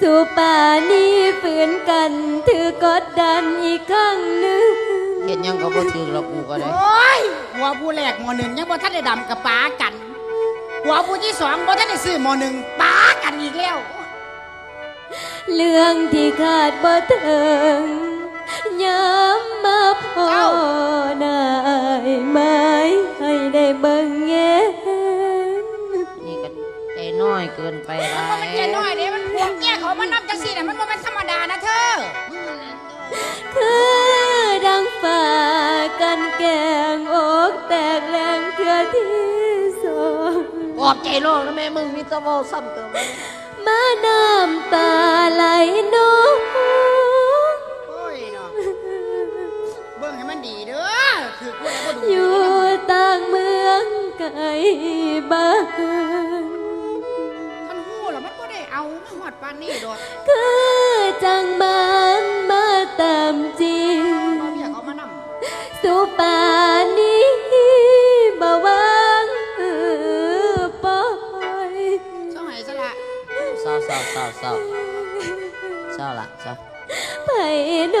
สู่ป่านี้ฝืนกันถือกดดันอีกครั้งหนึ่งเห็นยังก็บ่ถือหรอกกูก็ได้ โอ้ยหัวผู้แรกหมอหนึ่งยังบ่ทันได้ดำกับป๋ากันหัวผู้ที่สองบ่ทันได้ซื้อหมอหนึ่งป๋ากันอีกแล้ว เรื่องที่คาดบ่ถึงย้ำมาพอเอ้าหนายไม้ให้ได้เบิ่งแงนนี่ก็ใจน้ อยเกินไปไรมันมันใจน้อยเด้มันพวงแก่เขามันนับจังสี่น่ะมันบ่เป็นธรรมดานะเธอ คือดังฝ่ากันแกงอกแตกแรงเทือที่สองปลอบใจโลกนะแม่มึงมีแตะวอซ้ำเติมมาน้ำตาไหลนองโอ้ยเนาะเบิ่งให้มันดีเด้อคือกูแล้วก็ดูอยู่ต่างเมืองไกลบ้าน เอามาฮอดปานนี้ดอกคือจังมันมาตามจริงบ่อยากเอามานำสู่ป่านี้บ่วางเออปล่อยเจ้าให้ซะละเศร้าเศร้าเศร้าเศร้าเศร้าละเศร้าไผโน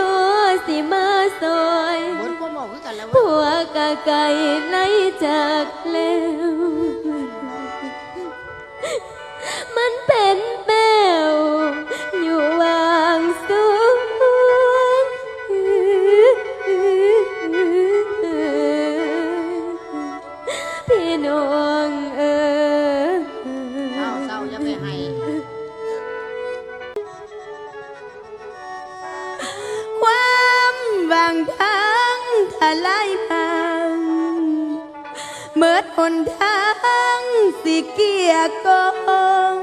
สิมาซอยเบิ่นบ่บอกคือกันแล้วเว้ผัยวกะไก่ไล่จากแล้ว เมื่อนทางสิเกียกอง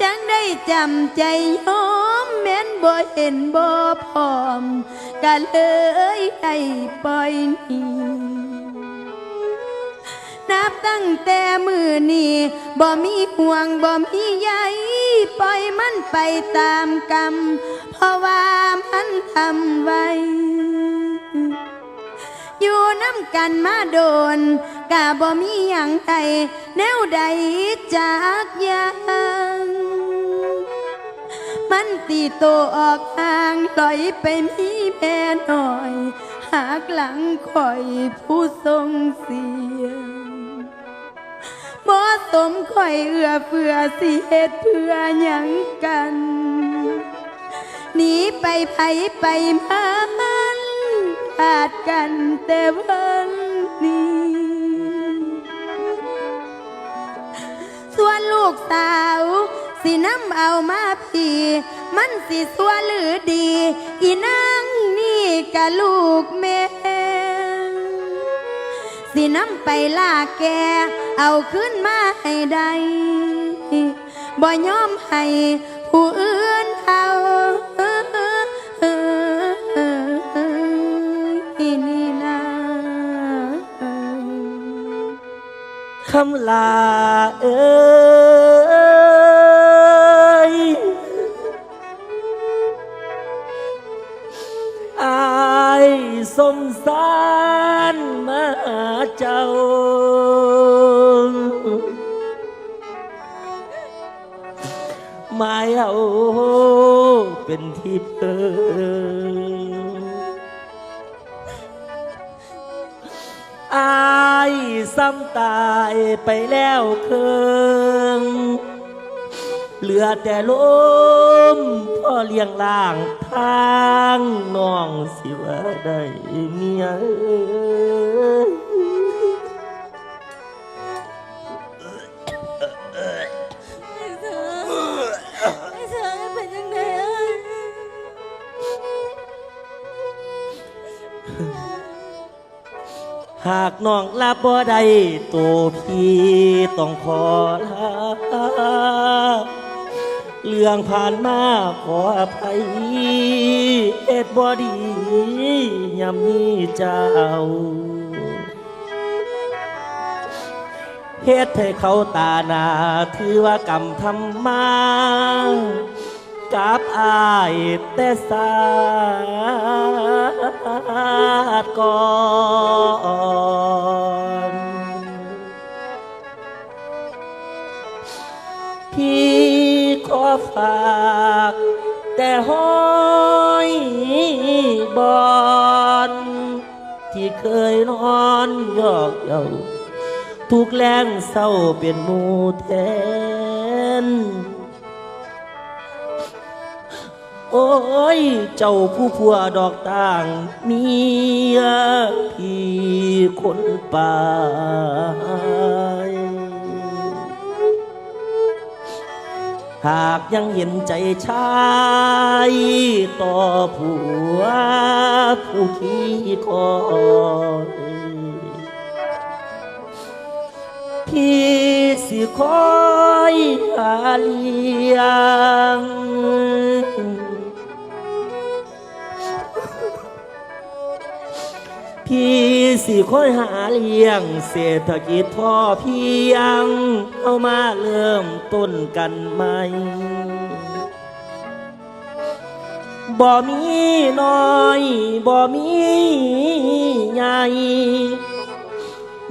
จังได้จำใจยอมแม้นบ่เห็นบ่พร้อมก็เลยได้ปล่อยหนีนับตั้งแต่มือนี้บ่มีห่วงบ่มีใยปล่อยมันไปตามกรรม เพราะว่ามันทำไว้ อยู่น้ำกันมาโดนกะบ่มีอย่างใดแนวใดจากยังมันตีโตออกห่างลอยไปมีแม่หน่อย หากหลังคอยผู้ทรงเสียงบ่สมคอยเอื้อเฟื้อสิเหตุเพื่อหยังกันหนีไปไผไปมัน ขาดกันแต่วันนี้ ส่วนลูกสาว สิน้ำเอามาพี่มันสิสัวหรือดี อีนางนี่กะลูกแม่สิน้ำไปลาแก เอาขึ้นมาให้ได้บ่ยอมให้ผู้อื่น คำลาเอ้ยอายสมสารมาเจ้า หมายเอาเป็นที่เพิ่ง ซ้ำตายไปแล้วเคืองเหลือแต่ลมพ่อเลี้ยงล่างทางน้องสิว่าได้เมีย หากน้องลาบ่ได้ตัวพี่ต้องขอลาเรื่องผ่านมาขออภัยเอ็ดบอดียำนี้เจ้าเฮ็ดให้เขาตาหนาถือว่ากรรมทำมากับอายแต่สาดก่อนาก แต่ห้อยบอน ที่เคยนอนยอกเยาทุกแรงเศร้าเป็นหมูแทน โอ้ย เจ้าผู้ผัวดอกต่างเมียพี่คนป่า หากยังเห็นใจชายต่อผัวผู้ขี้คอยพี่สิคอยหาเลี้ยง พี่สิคอยหาเลี้ยง เศรษฐกิจพ่อเพียง เอามาเริ่มต้นกันใหม่บ่มีน้อยบ่มีใหญ่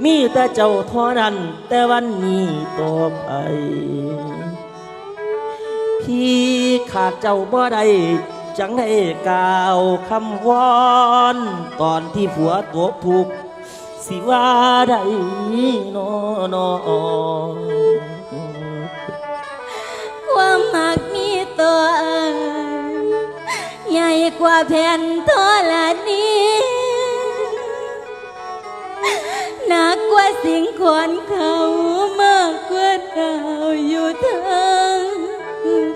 มีแต่เจ้าท่านั้น แต่วันนี้ต่อไปพี่ขาดเจ้าบ่ได้ จังให้กล่าวคำวอนตอนที่ผัวตกทุกสิว่าได้นอนอความหักมีตัวใหญ่กว่าแผ่นโทรนี้หนักกว่าสิ่งขวนเขามากกว่าดาวอยู่ทาง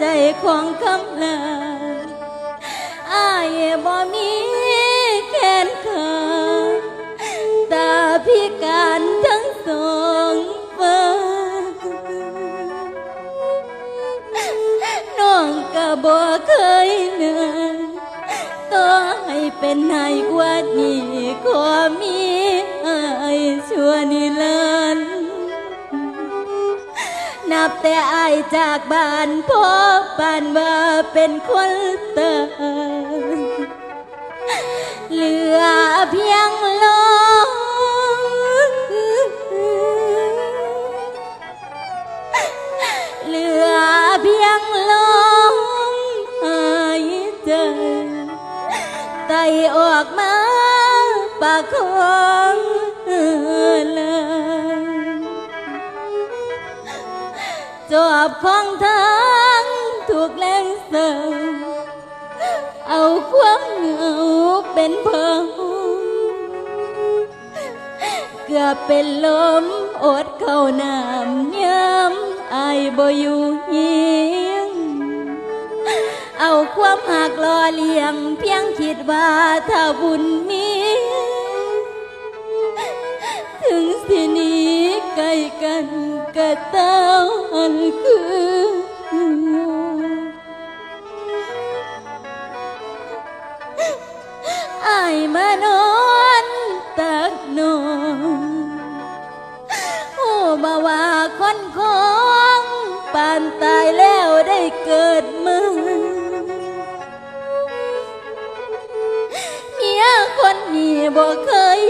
ใจของคำลาอายบ่มีแขนขาตาพิการทั้งสองฝ่าน้องก็บ่เคยเหนื่อยต่อให้เป็นนายกว่านี้ขอมีอายชั่วนิรันดร์ นับแต่อายจากบ้านพ่อปานว่าเป็นคนเตยเหลือเพียงลมเหลือเพียงลมหายใจไตออกมาปากของลาย จอบของทางถูกแรงเสริมเอาความเหงาเป็นเพิงเกือบเป็นลมอดเข้าน้ำย้ำไอบ่อยู่เฮียงเอาความหักล่อเลี้ยงเพียงคิดว่าถ้าบุญมี กล้กันก็ต้องคืออายมานอนตักนอนโอ้มาว่าคนของปานตายแล้วได้เกิดมาเมียคนนี้บ่เคย